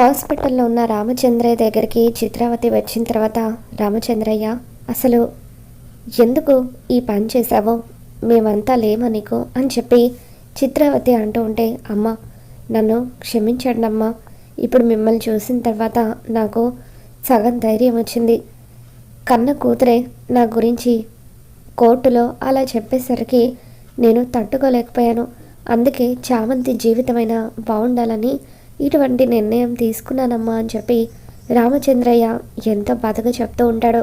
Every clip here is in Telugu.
హాస్పిటల్లో ఉన్న రామచంద్రయ్య దగ్గరికి చిత్రావతి వచ్చిన తర్వాత రామచంద్రయ్య అసలు ఎందుకు ఈ పని చేశావో? మేమంతా లేమా నీకు? అని చెప్పి చిత్రావతి అంటూ ఉంటే అమ్మ నన్ను క్షమించండి అమ్మ ఇప్పుడు మిమ్మల్ని చూసిన తర్వాత నాకు సగం ధైర్యం వచ్చింది. కన్న కూతురే నా గురించి కోర్టులో అలా చెప్పేసరికి నేను తట్టుకోలేకపోయాను. అందుకే చామంతి జీవితమైన బాగుండాలని ఇటువంటి నిర్ణయం తీసుకున్నానమ్మా అని చెప్పి రామచంద్రయ్య ఎంతో బాధగా చెప్తూ ఉంటాడు.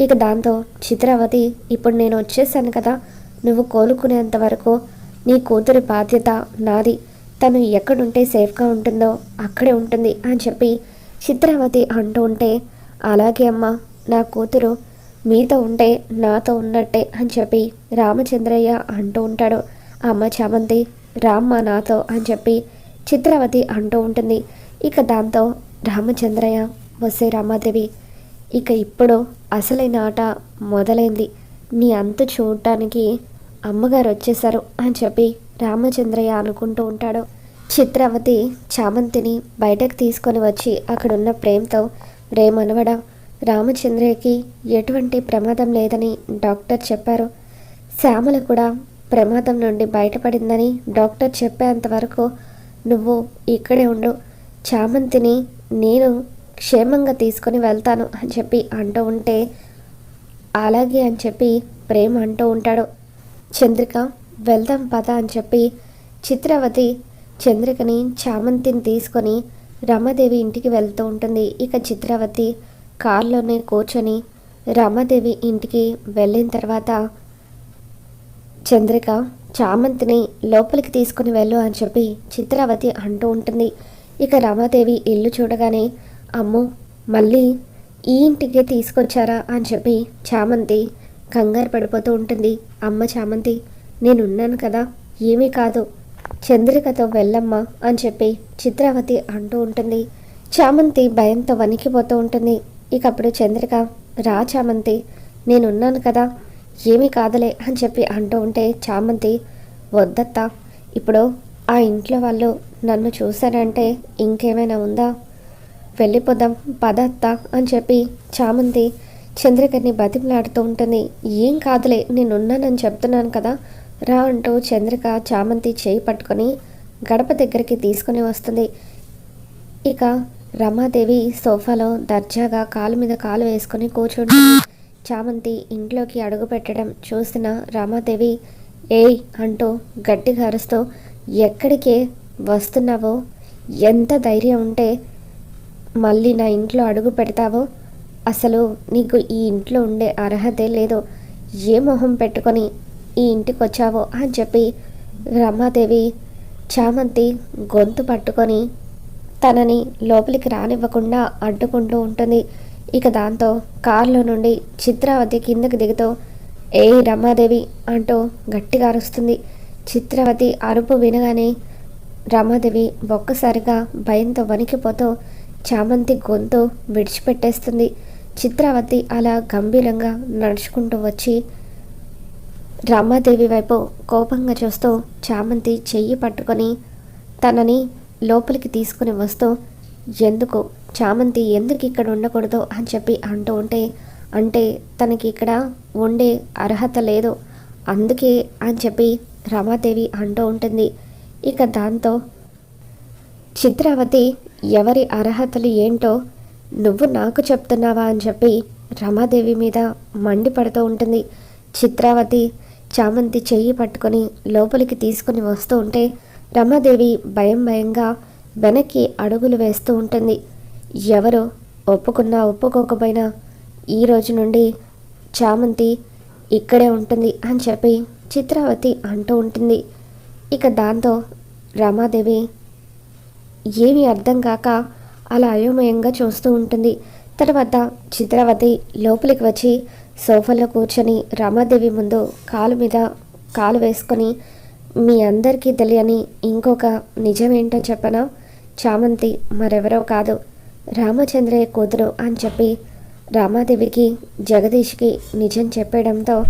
ఇక దాంతో చిత్రావతి ఇప్పుడు నేను వచ్చేసాను కదా. నువ్వు కోలుకునేంత వరకు నీ కూతురి బాధ్యత నాది. తను ఎక్కడుంటే సేఫ్గా ఉంటుందో అక్కడే ఉంటుంది అని చెప్పి చిత్రావతి అంటూ ఉంటే అలాగే అమ్మా నా కూతురు మీతో ఉంటే నాతో ఉన్నట్టే అని చెప్పి రామచంద్రయ్య అంటూ ఉంటాడు. అమ్మ చామంతి రామ్మ నాతో అని చెప్పి చిత్రవతి అంటూ ఉంటుంది. ఇక దాంతో రామచంద్రయ్య వసే రామాదేవి ఇక ఇప్పుడు అసలైన ఆట మొదలైంది. నీ అంత చూడటానికి అమ్మగారు వచ్చేసారు అని చెప్పి రామచంద్రయ్య అనుకుంటూ ఉంటాడు. చిత్రవతి చామంతిని బయటకు తీసుకొని వచ్చి అక్కడున్న ప్రేమతో రేమనవడ రామచంద్రయ్యకి ఎటువంటి ప్రమాదం లేదని డాక్టర్ చెప్పారు. శ్యామల కూడా ప్రమాదం నుండి బయటపడిందని డాక్టర్ చెప్పేంత వరకు నువ్వు ఇక్కడే ఉండు. చామంతిని నేను క్షేమంగా తీసుకొని వెళ్తాను అని చెప్పి అంటూ ఉంటే అలాగే అని చెప్పి ప్రేమ అంటూ ఉంటాడు. చంద్రిక వెళ్దాం పద అని చెప్పి చిత్రవతి చంద్రికని చామంతిని తీసుకొని రమాదేవి ఇంటికి వెళ్తూ ఉంటుంది. ఇక చిత్రవతి కారులోనే కూర్చొని రమాదేవి ఇంటికి వెళ్ళిన తర్వాత చంద్రిక చామంతిని లోపలికి తీసుకుని వెళ్ళు అని చెప్పి చిత్రావతి అంటూ ఉంటుంది. ఇక రమాదేవి ఇల్లు చూడగానే అమ్మో మళ్ళీ ఈ ఇంటికే తీసుకొచ్చారా అని చెప్పి చామంతి కంగారు పడిపోతూ ఉంటుంది. అమ్మ చామంతి నేనున్నాను కదా ఏమీ కాదు చంద్రికతో వెళ్ళమ్మా అని చెప్పి చిత్రావతి అంటూ ఉంటుంది. చామంతి భయంతో వణికిపోతూ ఉంటుంది. ఇక అప్పుడు చంద్రిక రా చామంతి నేనున్నాను కదా ఏమీ కాదులే అని చెప్పి అంటూ ఉంటే చామంతి వద్దత్తా ఇప్పుడు ఆ ఇంట్లో వాళ్ళు నన్ను చూశారంటే ఇంకేమైనా ఉందా? వెళ్ళిపోదాం పదత్తా అని చెప్పి చామంతి చంద్రికని బతిమలాడుతూ ఉంటుంది. ఏం కాదులే నేనున్నానని చెప్తున్నాను కదా రా అంటూ చంద్రిక చామంతి చేయి పట్టుకొని గడప దగ్గరికి తీసుకుని వస్తుంది. ఇక రమాదేవి సోఫాలో దర్జాగా కాలు మీద కాలు వేసుకొని కూర్చుంటుంది. చామంతి ఇంట్లోకి అడుగు పెట్టడం చూసిన రామాదేవి ఏయ్ అంటూ గట్టిగా అరుస్తూ ఎక్కడికే వస్తున్నావో? ఎంత ధైర్యం ఉంటే మళ్ళీ నా ఇంట్లో అడుగు పెడతావో? అసలు నీకు ఈ ఇంట్లో ఉండే అర్హతే లేదు. ఏ మొహం పెట్టుకొని ఈ ఇంటికి వచ్చావో అని చెప్పి రమాదేవి చామంతి గొంతు పట్టుకొని తనని లోపలికి రానివ్వకుండా అడ్డుకుంటూ ఉంటుంది. ఇక దాంతో కారులో నుండి చిత్రావతి కిందకి దిగుతూ ఏ రమాదేవి అంటూ గట్టిగా అరుస్తుంది. చిత్రవతి అరుపు వినగానే రమాదేవి ఒక్కసారిగా భయంతో వణికిపోతూ చామంతి గొంతు విడిచిపెట్టేస్తుంది. చిత్రావతి అలా గంభీరంగా నడుచుకుంటూ వచ్చి రమాదేవి వైపు కోపంగా చూస్తూ చామంతి చెయ్యి పట్టుకొని తనని లోపలికి తీసుకుని వస్తూ ఎందుకు చామంతి ఎందుకు ఇక్కడ ఉండకూడదు అని చెప్పి అంటూ ఉంటే అంటే తనకి ఇక్కడ ఉండే అర్హత లేదు. అందుకే అని చెప్పి రమాదేవి అంటూ ఉంటుంది. ఇక దాంతో చిత్రావతి ఎవరి అర్హతలు ఏంటో నువ్వు నాకు చెప్తున్నావా అని చెప్పి రమాదేవి మీద మండిపడుతూ ఉంటుంది. చిత్రావతి చామంతి చెయ్యి పట్టుకొని లోపలికి తీసుకుని వస్తూ ఉంటే రమాదేవి భయం భయంగా వెనక్కి అడుగులు వేస్తూ ఉంటుంది. ఎవరు ఒప్పుకున్నా ఒప్పుకోకపోయినా ఈ రోజు నుండి చామంతి ఇక్కడే ఉంటుంది అని చెప్పి చిత్రావతి అంటూ ఉంటుంది. ఇక దాంతో రమాదేవి ఏమీ అర్థం కాక అలా అయోమయంగా చూస్తూ ఉంటుంది. తర్వాత చిత్రావతి లోపలికి వచ్చి సోఫాలో కూర్చొని రమాదేవి ముందు కాలు మీద కాలు వేసుకొని మీ అందరికీ తెలియని ఇంకొక నిజమేంటో చెప్పనా? చామంతి మరెవరో కాదు. రామచంద్రయ్య కూతురు అని చెప్పి రామాదేవికి జగదీష్కి నిజం చెప్పడంతో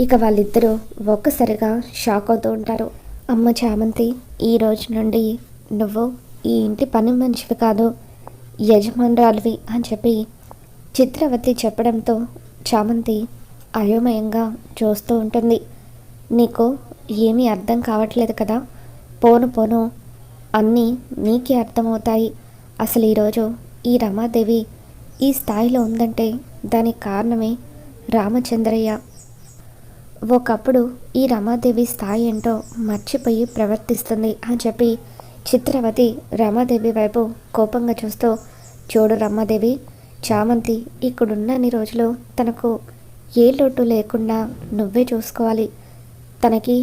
ఇక వాళ్ళిద్దరూ ఒక్కసారిగా షాక్ అవుతూ ఉంటారు. అమ్మ చామంతి ఈ రోజు నుండి నువ్వు ఈ ఇంటి పని మనిషివి కాదు యజమానురాలివి అని చెప్పి చిత్రవతి చెప్పడంతో చామంతి అయోమయంగా చూస్తూ ఉంటుంది. నీకు ఏమీ అర్థం కావట్లేదు కదా? పోను పోను అన్నీ నీకే అర్థమవుతాయి. అసలు ఈరోజు ఈ రమాదేవి ఈ స్థాయిలో ఉందంటే దానికి కారణమే రామచంద్రయ్య. ఒకప్పుడు ఈ రమాదేవి స్థాయి ఏంటో మర్చిపోయి ప్రవర్తిస్తుంది అని చెప్పి చిత్రవతి రమాదేవి వైపు కోపంగా చూస్తూ చూడు రమాదేవి చామంతి ఇక్కడున్నన్ని రోజులు తనకు ఏ లోటు లేకుండా నువ్వే చూసుకోవాలి. తనకి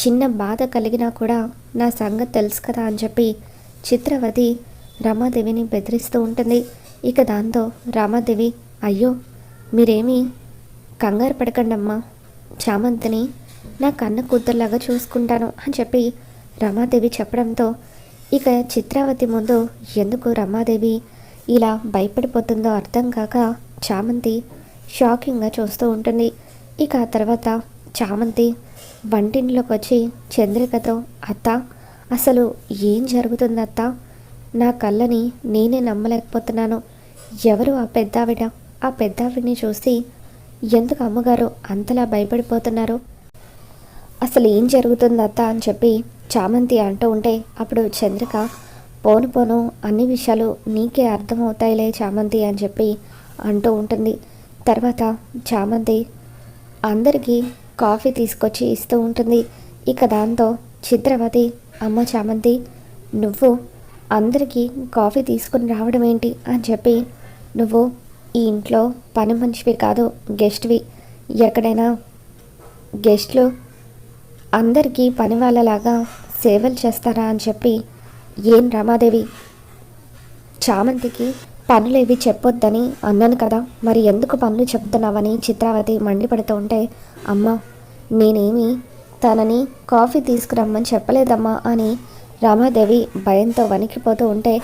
చిన్న బాధ కలిగినా కూడా నా సంగతి తెలుసు కదా అని చెప్పి చిత్రవతి రమాదేవిని బెదిరిస్తూ ఉంటుంది. ఇక దాంతో రామాదేవి అయ్యో మీరేమీ కంగారు పడకండమ్మా. చామంతిని నా కన్న కూతురులాగా చూసుకుంటాను అని చెప్పి రమాదేవి చెప్పడంతో ఇక చిత్రావతి ముందు ఎందుకు రమాదేవి ఇలా భయపడిపోతుందో అర్థం కాక చామంతి షాకింగ్గా చూస్తూ ఉంటుంది. ఇక ఆ తర్వాత చామంతి వంటింట్లోకి వచ్చి చంద్రికతో అత్త అసలు ఏం జరుగుతుంది అత్త నా కళ్ళని నేనే నమ్మలేకపోతున్నాను. ఎవరు ఆ పెద్దావిడ? ఆ పెద్దావిడిని చూసి ఎందుకు అమ్మగారు అంతలా భయపడిపోతున్నారు? అసలు ఏం జరుగుతుందత్త అని చెప్పి చామంతి అంటూ ఉంటే అప్పుడు చంద్రిక పోను పోను అన్ని విషయాలు నీకే అర్థమవుతాయిలే చామంతి అని చెప్పి అంటూ ఉంటుంది. తర్వాత చామంతి అందరికీ కాఫీ తీసుకొచ్చి ఇస్తూ ఉంటుంది. ఇక దాంతో చిత్రవతి అమ్మ చామంతి నువ్వు అందరికీ కాఫీ తీసుకుని రావడం ఏంటి అని చెప్పి నువ్వు ఈ ఇంట్లో పని మనిషివి కాదు గెస్ట్వి. ఎక్కడైనా గెస్ట్లు అందరికీ పని వాళ్ళలాగా సేవలు చేస్తారా అని చెప్పి ఏం రమాదేవి? చామంతికి పనులేవి చెప్పొద్దని అన్నాను కదా. మరి ఎందుకు పనులు చెప్తున్నావని చిత్రావతి మండిపడుతూ ఉంటే అమ్మ నేనేమి తనని కాఫీ తీసుకురమ్మని చెప్పలేదమ్మా అని రామాదేవి భయంతో వణికిపోతూ ఉంటే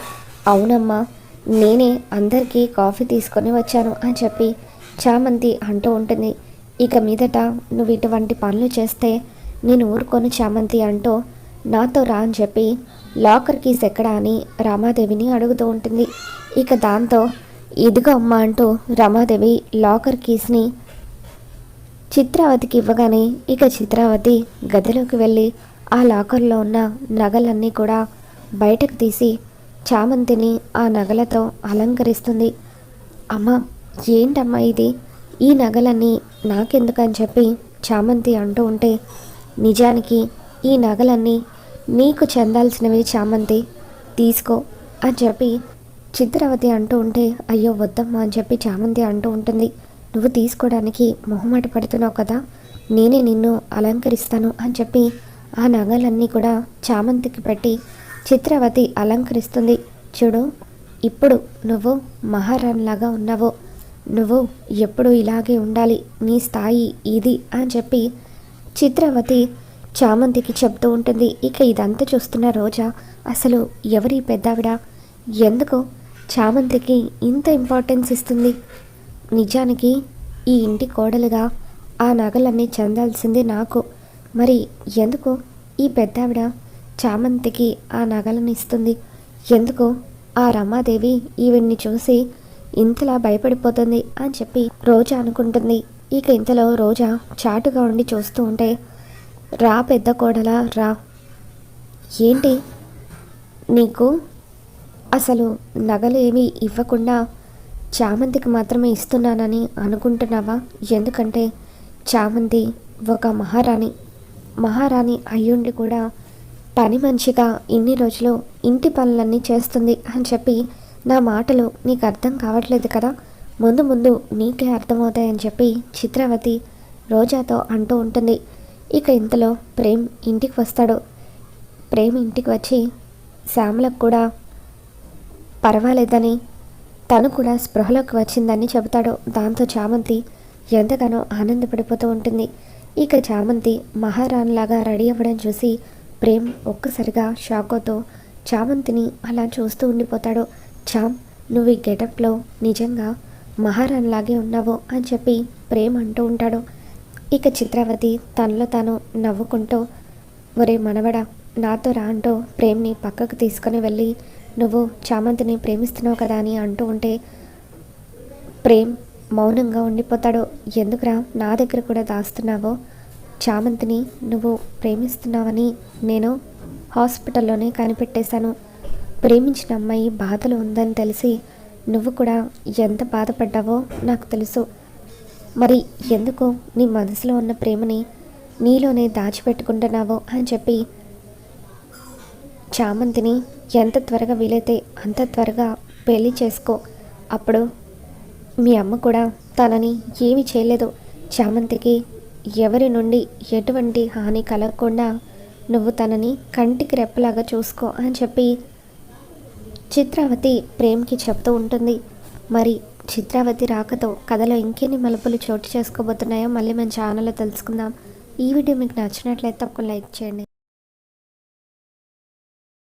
అవునమ్మా నేనే అందరికీ కాఫీ తీసుకొని వచ్చాను అని చెప్పి చామంతి అంటూ ఉంటుంది. ఇక మీదట నువ్వు ఇటువంటి పనులు చేస్తే నేను ఊరుకొని చామంతి అంటూ నాతో రా అని చెప్పి లాకర్ కీస్ ఎక్కడా అని రామాదేవిని అడుగుతూ ఉంటుంది. ఇక దాంతో ఇదిగో అమ్మ అంటూ రమాదేవి లాకర్ కీస్ని చిత్రావతికి ఇవ్వగానే ఇక చిత్రావతి గదిలోకి వెళ్ళి ఆ లాకర్లో ఉన్న నగలన్నీ కూడా బయటకు తీసి చామంతిని ఆ నగలతో అలంకరిస్తుంది. అమ్మ ఏంటమ్మా ఇది? ఈ నగలన్నీ నాకెందుకని చెప్పి చామంతి అంటూ ఉంటే నిజానికి ఈ నగలన్నీ నీకు చెందాల్సినవి చామంతి తీసుకో అని చెప్పి చిత్రవతి అంటూ ఉంటే అయ్యో వద్దమ్మా అని చెప్పి చామంతి అంటూ ఉంటుంది. నువ్వు తీసుకోవడానికి మొహమాట పడుతున్నావు కదా నేనే నిన్ను అలంకరిస్తాను అని చెప్పి ఆ నగలన్నీ కూడా చామంతికి పెట్టి చిత్రవతి అలంకరిస్తుంది. చూడు ఇప్పుడు నువ్వు మహారాణిలాగా ఉన్నావు నువ్వు ఎప్పుడు ఇలాగే ఉండాలి నీ స్థాయి ఇది అని చెప్పి చిత్రవతి చామంతికి చెప్తూ ఉంటుంది. ఇక ఇదంతా చూస్తున్న రోజా అసలు ఎవరి పెద్దావిడ? ఎందుకు చామంతికి ఇంత ఇంపార్టెన్స్ ఇస్తుంది? నిజానికి ఈ ఇంటి కోడలుగా ఆ నగలన్నీ చెందాల్సింది నాకు. మరి ఎందుకు ఈ పెద్దావిడ చామంతికి ఆ నగలను ఇస్తుంది? ఎందుకు ఆ రమాదేవి ఈవిడ్ని చూసి ఇంతలా భయపడిపోతుంది అని చెప్పి రోజా అనుకుంటుంది. ఇక ఇంతలో రోజా చాటుగా ఉండి చూస్తూ ఉంటే రా పెద్ద కోడలా రా. ఏంటి? నీకు అసలు నగలు ఏమీ ఇవ్వకుండా చామంతికి మాత్రమే ఇస్తున్నానని అనుకుంటున్నావా? ఎందుకంటే చామంతి ఒక మహారాణి. మహారాణి అయ్యుండి కూడా పని మంచిగా ఇన్ని రోజులు ఇంటి పనులన్నీ చేస్తుంది అని చెప్పి నా మాటలు నీకు అర్థం కావట్లేదు కదా? ముందు ముందు నీకే అర్థమవుతాయని చెప్పి చిత్రవతి రోజాతో అంటూ ఉంటుంది. ఇక ఇంతలో ప్రేమ్ ఇంటికి వస్తాడు. ప్రేమ్ ఇంటికి వచ్చి శ్యామలకు కూడా పర్వాలేదని తను కూడా స్పృహలోకి వచ్చిందని చెబుతాడు. దాంతో చామంతి ఎంతగానో ఆనందపడిపోతూ ఉంటుంది. ఇక చామంతి మహారాణిలాగా రెడీ అవ్వడం చూసి ప్రేమ్ ఒక్కసారిగా షాకోతో చామంతిని అలా చూస్తూ ఉండిపోతాడు. చామ్ నువ్వు ఈ గెటప్లో నిజంగా మహారాణిలాగే ఉన్నావు? అని చెప్పి ప్రేమ్ అంటూ ఉంటాడు. ఇక చిత్రావతి తనలో తాను నవ్వుకుంటూ ఒరే మనవడ నాతో రా అంటూ ప్రేమ్ని పక్కకు తీసుకొని వెళ్ళి నువ్వు చామంతిని ప్రేమిస్తున్నావు కదా అని అంటూ ఉంటే ప్రేమ్ మౌనంగా ఉండిపోతాడో? ఎందుకురా నా దగ్గర కూడా దాస్తున్నావో? చామంతిని నువ్వు ప్రేమిస్తున్నావని నేను హాస్పిటల్లోనే కనిపెట్టేశాను. ప్రేమించిన అమ్మాయి బాధలు ఉందని తెలిసి నువ్వు కూడా ఎంత బాధపడ్డావో నాకు తెలుసు. మరి ఎందుకు నీ మనసులో ఉన్న ప్రేమని నీలోనే దాచిపెట్టుకుంటున్నావో అని చెప్పి చామంతిని ఎంత త్వరగా వీలైతే అంత త్వరగా పెళ్ళి చేసుకో. అప్పుడు మీ అమ్మ కూడా తనని ఏమి చేయలేదు. చామంతికి ఎవరి నుండి ఎటువంటి హాని కలగకుండా నువ్వు తనని కంటికి రెప్పలాగా చూసుకో అని చెప్పి చిత్రావతి ప్రేమ్కి చెప్తూ ఉంటుంది. మరి చిత్రావతి రాకతో కథలో ఇంకెన్ని మలుపులు చోటు చేసుకోబోతున్నాయో మళ్ళీ మన ఛానల్లో తెలుసుకుందాం. ఈ వీడియో మీకు నచ్చినట్లయితే ఒక లైక్ చేయండి.